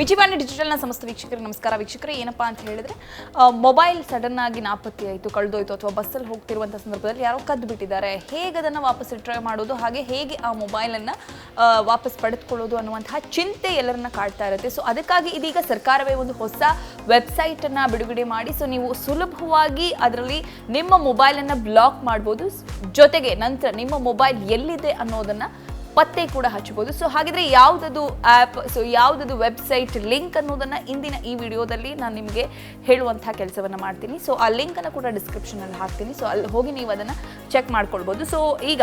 ವಿಜಯವಾಣಿ ಡಿಜಿಟಲ್ನ ಸಮಸ್ತ ವೀಕ್ಷಕರಿಗೆ ನಮಸ್ಕಾರ. ವೀಕ್ಷಕರೇ, ಏನಪ್ಪಾ ಅಂತ ಹೇಳಿದ್ರೆ ಮೊಬೈಲ್ ಸಡನ್ ಆಗಿ ನಾಪತ್ತೆ ಆಯಿತು ಕಳೆದೋಯ್ತು ಅಥವಾ ಬಸ್ಸಲ್ಲಿ ಹೋಗ್ತಿರುವಂಥ ಸಂದರ್ಭದಲ್ಲಿ ಯಾರೋ ಕದ್ದು ಬಿಟ್ಟಿದ್ದಾರೆ. ಹೇಗೆ ಅದನ್ನು ವಾಪಸ್ ರಿಟ್ರೈವ್ ಮಾಡೋದು, ಹಾಗೆ ಹೇಗೆ ಆ ಮೊಬೈಲನ್ನು ವಾಪಸ್ ಪಡೆದುಕೊಳ್ಳೋದು ಅನ್ನುವಂತಹ ಚಿಂತೆ ಎಲ್ಲರನ್ನ ಕಾಡ್ತಾ ಇರುತ್ತೆ. ಸೊ ಅದಕ್ಕಾಗಿ ಇದೀಗ ಸರ್ಕಾರವೇ ಒಂದು ಹೊಸ ವೆಬ್ಸೈಟನ್ನು ಬಿಡುಗಡೆ ಮಾಡಿ ಸೊ ನೀವು ಸುಲಭವಾಗಿ ಅದರಲ್ಲಿ ನಿಮ್ಮ ಮೊಬೈಲನ್ನು ಬ್ಲಾಕ್ ಮಾಡ್ಬೋದು. ಜೊತೆಗೆ ನಂತರ ನಿಮ್ಮ ಮೊಬೈಲ್ ಎಲ್ಲಿದೆ ಅನ್ನೋದನ್ನು ಪತ್ತೆ ಕೂಡ ಹಚ್ಚಬಹುದು. ಸೊ ಹಾಗಿದ್ರೆ ಯಾವುದದು ಆ್ಯಪ್ ಸೊ ಯಾವುದದು ವೆಬ್ಸೈಟ್ ಲಿಂಕ್ ಅನ್ನೋದನ್ನ ಇಂದಿನ ಈ ವಿಡಿಯೋದಲ್ಲಿ ನಾನು ನಿಮಗೆ ಹೇಳುವಂತಹ ಕೆಲಸವನ್ನು ಮಾಡ್ತೀನಿ. ಸೊ ಆ ಲಿಂಕನ್ನು ಕೂಡ ಡಿಸ್ಕ್ರಿಪ್ಷನಲ್ಲಿ ಹಾಕ್ತೀನಿ. ಸೊ ಅಲ್ಲಿ ಹೋಗಿ ನೀವು ಅದನ್ನು ಚೆಕ್ ಮಾಡ್ಕೊಳ್ಬೋದು ಸೊ ಈಗ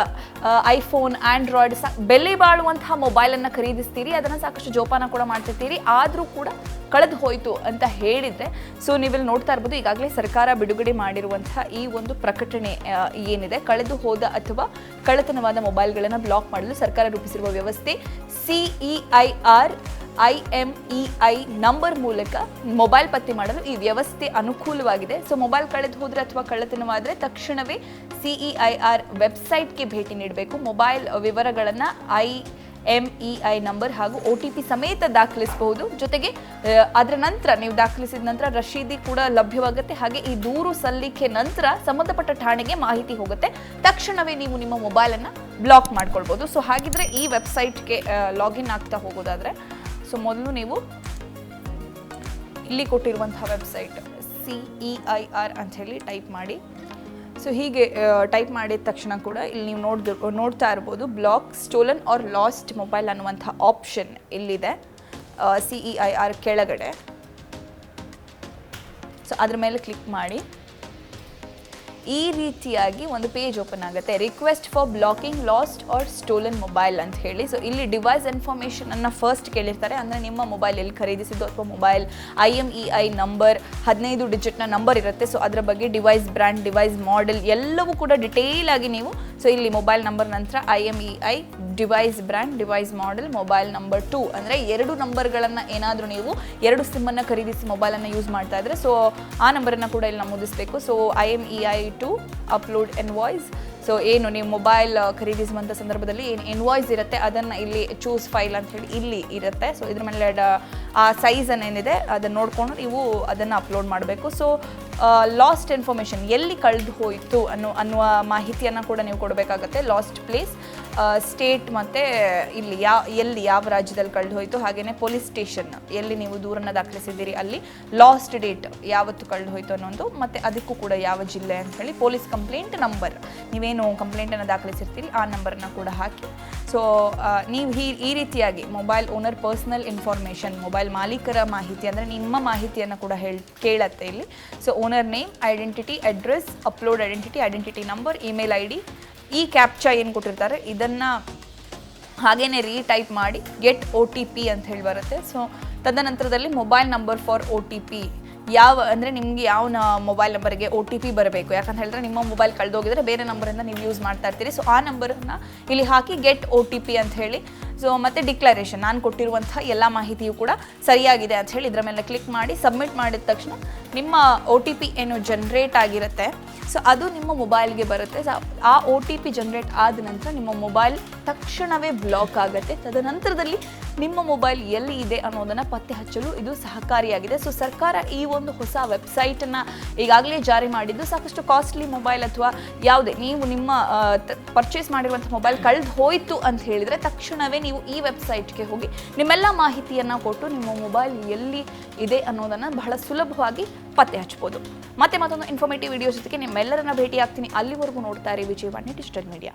ಐಫೋನ್ ಆ್ಯಂಡ್ರಾಯ್ಡ್ ಸಾ ಬೆಲೆ ಬಾಳುವಂತಹ ಮೊಬೈಲನ್ನು ಖರೀದಿಸ್ತೀರಿ. ಅದನ್ನು ಸಾಕಷ್ಟು ಜೋಪಾನ ಕೂಡ ಮಾಡ್ತಿರ್ತೀರಿ. ಆದರೂ ಕೂಡ ಕಳೆದು ಹೋಯಿತು ಅಂತ ಹೇಳಿದರೆ ಸೊ ನೀವಿಲ್ಲಿ ನೋಡ್ತಾ ಇರ್ಬೋದು, ಈಗಾಗಲೇ ಸರ್ಕಾರ ಬಿಡುಗಡೆ ಮಾಡಿರುವಂತಹ ಈ ಒಂದು ಪ್ರಕಟಣೆ ಏನಿದೆ, ಕಳೆದು ಹೋದ ಅಥವಾ ಕಳ್ಳತನವಾದ ಮೊಬೈಲ್ಗಳನ್ನು ಬ್ಲಾಕ್ ಮಾಡಲು ಸರ್ಕಾರ ರೂಪಿಸಿರುವ ವ್ಯವಸ್ಥೆ CEI R I M E I number ಮೂಲಕ ಮೊಬೈಲ್ ಪತ್ತೆ ಮಾಡಲು ಈ ವ್ಯವಸ್ಥೆ ಅನುಕೂಲವಾಗಿದೆ. ಸೊ ಮೊಬೈಲ್ ಕಳೆದು ಹೋದರೆ ಅಥವಾ ಕಳ್ಳತನವಾದರೆ ತಕ್ಷಣವೇ ಸಿಇಐ ಆರ್ ವೆಬ್ಸೈಟ್ಗೆ ಭೇಟಿ ನೀಡಬೇಕು. ಮೊಬೈಲ್ ವಿವರಗಳನ್ನು I M E I number ಹಾಗೂ ಒ ಟಿ ಪಿ ಸಮೇತ ದಾಖಲಿಸಬಹುದು. ಜೊತೆಗೆ ಅದರ ನಂತರ ನೀವು ದಾಖಲಿಸಿದ ನಂತರ ರಶೀದಿ ಕೂಡ ಲಭ್ಯವಾಗುತ್ತೆ. ಹಾಗೆ ಈ ದೂರು ಸಲ್ಲಿಕೆ ನಂತರ ಸಂಬಂಧಪಟ್ಟ ಠಾಣೆಗೆ ಮಾಹಿತಿ ಹೋಗುತ್ತೆ. ತಕ್ಷಣವೇ ನೀವು ನಿಮ್ಮ ಮೊಬೈಲನ್ನು ಬ್ಲಾಕ್ ಮಾಡ್ಕೊಳ್ಬೋದು ಸೊ ಹಾಗಿದ್ರೆ ಈ ವೆಬ್ಸೈಟ್ಗೆ ಲಾಗಿನ್ ಆಗ್ತಾ ಹೋಗೋದಾದ್ರೆ ಸೊ ಮೊದಲು ನೀವು ಇಲ್ಲಿ ಕೊಟ್ಟಿರುವಂತಹ website C E I R ಅಂತ ಹೇಳಿ ಟೈಪ್ ಮಾಡಿ. ಸೊ ಹೀಗೆ ಟೈಪ್ ಮಾಡಿದ ತಕ್ಷಣ ಕೂಡ ಇಲ್ಲಿ ನೀವು ನೋಡ್ದು, ನೋಡ್ತಾ ಇರ್ಬೋದು block stolen or lost mobile ಅನ್ನುವಂಥ ಆಪ್ಷನ್ ಇಲ್ಲಿದೆ. ಸಿ ಇ ಐ ಆರ್ ಕೆಳಗಡೆ. ಸೊ ಅದ್ರ ಮೇಲೆ ಕ್ಲಿಕ್ ಮಾಡಿ. ಈ ರೀತಿಯಾಗಿ ಒಂದು ಪೇಜ್ ಓಪನ್ ಆಗುತ್ತೆ. Request for blocking lost or stolen mobile ಅಂತ ಹೇಳಿ. ಸೊ ಇಲ್ಲಿ ಡಿವೈಸ್ ಇನ್ಫಾರ್ಮೇಷನ್ ಅನ್ನ ಫಸ್ಟ್ ಕೇಳಿರ್ತಾರೆ. ಅಂದರೆ ನಿಮ್ಮ ಮೊಬೈಲ್ ಎಲ್ಲಿ ಖರೀದಿಸಿದ್ದು ಅಥವಾ mobile I M E I number ಹದಿನೈದು ಡಿಜಿಟ್ನ ನಂಬರ್ ಇರುತ್ತೆ. ಸೊ ಅದರ ಬಗ್ಗೆ ಡಿವೈಸ್ ಬ್ರ್ಯಾಂಡ್ ಡಿವೈಸ್ ಮಾಡೆಲ್ ಎಲ್ಲವೂ ಕೂಡ ಡಿಟೇಲ್ ಆಗಿ ನೀವು ಸೊ ಇಲ್ಲಿ ಮೊಬೈಲ್ ನಂಬರ್ ನಂತರ I M E I device brand device model mobile number two ಅಂದರೆ ಎರಡು ನಂಬರ್ಗಳನ್ನು ಏನಾದರೂ ನೀವು ಎರಡು ಸಿಮ್ಮನ್ನು ಖರೀದಿಸಿ ಮೊಬೈಲನ್ನು ಯೂಸ್ ಮಾಡ್ತಾ ಇದ್ರೆ ಸೊ ಆ ನಂಬರನ್ನು ಕೂಡ ಇಲ್ಲಿ ನಮೂದಿಸಬೇಕು. So I M E I two upload invoice so ಏನು, ನೀವು ಮೊಬೈಲ್ ಖರೀದಿಸುವಂಥ ಸಂದರ್ಭದಲ್ಲಿ ಏನು ಎನ್ವಾಯ್ಸ್ ಇರುತ್ತೆ, ಅದನ್ನು ಇಲ್ಲಿ ಚೂಸ್ ಫೈಲ್ ಅಂತ ಹೇಳಿ ಇಲ್ಲಿ ಇರುತ್ತೆ. ಸೊ ಇದ್ರ ಮೇಲೆ, ಆ ಸೈಜನ್ನು ಏನಿದೆ, ಅದನ್ನು ನೋಡಿಕೊಂಡು ನೀವು ಅದನ್ನು ಅಪ್ಲೋಡ್ ಮಾಡಬೇಕು. ಸೊ ಲಾಸ್ಟ್ ಇನ್ಫಾರ್ಮೇಷನ್ ಎಲ್ಲಿ ಕಳೆದು ಹೋಯಿತು ಅನ್ನೋ, ಅನ್ನುವ ಮಾಹಿತಿಯನ್ನು ಕೂಡ ನೀವು ಕೊಡಬೇಕಾಗತ್ತೆ. ಲಾಸ್ಟ್ ಪ್ಲೇಸ್ ಸ್ಟೇಟ್ ಮತ್ತು ಇಲ್ಲಿ ಯಾವ ಎಲ್ಲಿ ಯಾವ ರಾಜ್ಯದಲ್ಲಿ ಕಳೆದು ಹೋಯಿತು. ಹಾಗೆಯೇ ಪೊಲೀಸ್ ಸ್ಟೇಷನ್ ಎಲ್ಲಿ ನೀವು ದೂರನ್ನು ದಾಖಲಿಸಿದ್ದೀರಿ, ಅಲ್ಲಿ ಲಾಸ್ಟ್ ಡೇಟ್ ಯಾವತ್ತು ಕಳೆದು ಹೋಯಿತು ಅನ್ನೋದು, ಮತ್ತು ಅದಕ್ಕೂ ಕೂಡ ಯಾವ ಜಿಲ್ಲೆ ಅಂತ ಹೇಳಿ ಪೊಲೀಸ್ ಕಂಪ್ಲೇಂಟ್ ನಂಬರ್ ನೀವೇನು ಕಂಪ್ಲೇಂಟನ್ನು ದಾಖಲಿಸಿರ್ತೀರಿ, ಆ ನಂಬರನ್ನು ಕೂಡ ಹಾಕಿ. ಸೊ ನೀವು ಈ ಈ ರೀತಿಯಾಗಿ mobile owner personal information mobile ಮಾಲೀಕರ ಮಾಹಿತಿ ಅಂದರೆ ನಿಮ್ಮ ಮಾಹಿತಿಯನ್ನು ಕೂಡ ಹೇಳಿ, ಕೇಳತ್ತೆ ಇಲ್ಲಿ. So owner name identity address upload identity identity number email I D ಈ ಕ್ಯಾಪ್ಚಾ ಏನು ಕೊಟ್ಟಿರ್ತಾರೆ, ಇದನ್ನು ಹಾಗೇನೆ ರೀಟೈಪ್ ಮಾಡಿ ಗೆಟ್ ಒ ಟಿ ಪಿ ಅಂತ ಹೇಳಿ ಬರುತ್ತೆ. ಸೊ ತದನಂತರದಲ್ಲಿ mobile number for O T P ಯಾವ, ಅಂದರೆ ನಿಮಗೆ ಯಾವ ಮೊಬೈಲ್ ನಂಬರ್ಗೆ ಒ ಟಿ ಪಿ ಬರಬೇಕು. ಯಾಕಂತ ಹೇಳಿದ್ರೆ ನಿಮ್ಮ ಮೊಬೈಲ್ ಕಳೆದೋಗಿದ್ರೆ ಬೇರೆ ನಂಬರಿಂದ ನೀವು ಯೂಸ್ ಮಾಡ್ತಾ ಇರ್ತೀರಿ. ಸೊ ಆ ನಂಬರನ್ನು ಇಲ್ಲಿ ಹಾಕಿ ಗೆಟ್ ಒ ಟಿ ಪಿ ಅಂತ ಹೇಳಿ. ಸೊ ಮತ್ತು ಡಿಕ್ಲರೇಷನ್ ನಾನು ಕೊಟ್ಟಿರುವಂಥ ಎಲ್ಲ ಮಾಹಿತಿಯು ಕೂಡ ಸರಿಯಾಗಿದೆ ಅಂತ ಹೇಳಿ ಇದರ ಮೇಲೆ ಕ್ಲಿಕ್ ಮಾಡಿ ಸಬ್ಮಿಟ್ ಮಾಡಿದ ತಕ್ಷಣ ನಿಮ್ಮ ಒ ಟಿ ಪಿ ಏನು ಜನ್ರೇಟ್ ಆಗಿರುತ್ತೆ. ಸೊ ಅದು ನಿಮ್ಮ ಮೊಬೈಲ್ಗೆ ಬರುತ್ತೆ. ಸೊ ಆ ಒ ಟಿ ಪಿ ಜನ್ರೇಟ್ ಆದ ನಂತರ ನಿಮ್ಮ ಮೊಬೈಲ್ ತಕ್ಷಣವೇ ಬ್ಲಾಕ್ ಆಗುತ್ತೆ. ತದನಂತರದಲ್ಲಿ ನಿಮ್ಮ ಮೊಬೈಲ್ ಎಲ್ಲಿ ಇದೆ ಅನ್ನೋದನ್ನು ಪತ್ತೆ ಹಚ್ಚಲು ಇದು ಸಹಕಾರಿಯಾಗಿದೆ. ಸೊ ಸರ್ಕಾರ ಈ ಒಂದು ಹೊಸ ವೆಬ್ಸೈಟನ್ನು ಈಗಾಗಲೇ ಜಾರಿ ಮಾಡಿದ್ದು. ಸಾಕಷ್ಟು ಕಾಸ್ಟ್ಲಿ ಮೊಬೈಲ್ ಅಥವಾ ಯಾವುದೇ ನೀವು ನಿಮ್ಮ ಪರ್ಚೇಸ್ ಮಾಡಿರುವಂಥ ಮೊಬೈಲ್ ಕಳೆದು ಹೋಯಿತು ಅಂತ ಹೇಳಿದರೆ ತಕ್ಷಣವೇ ನೀವು ಈ ವೆಬ್ಸೈಟ್ಗೆ ಹೋಗಿ ನಿಮ್ಮೆಲ್ಲ ಮಾಹಿತಿಯನ್ನು ಕೊಟ್ಟು ನಿಮ್ಮ ಮೊಬೈಲ್ ಎಲ್ಲಿ ಇದೆ ಅನ್ನೋದನ್ನು ಬಹಳ ಸುಲಭವಾಗಿ ಪತ್ತೆ ಹಚ್ಬೋದು. ಮತ್ತೆ ಮತ್ತೊಂದು ಇನ್ಫಾರ್ಮೇಟಿವ್ ವಿಡಿಯೋ ಜೊತೆಗೆ ನಿಮ್ಮೆಲ್ಲರನ್ನ ಭೇಟಿ ಆಗ್ತೀನಿ ಅಲ್ಲಿವರೆಗೂ ನೋಡ್ತಾರೆ ಇರಿ ವಿಜಯವಾಣಿ ಡಿಜಿಟಲ್ ಮೀಡಿಯಾ.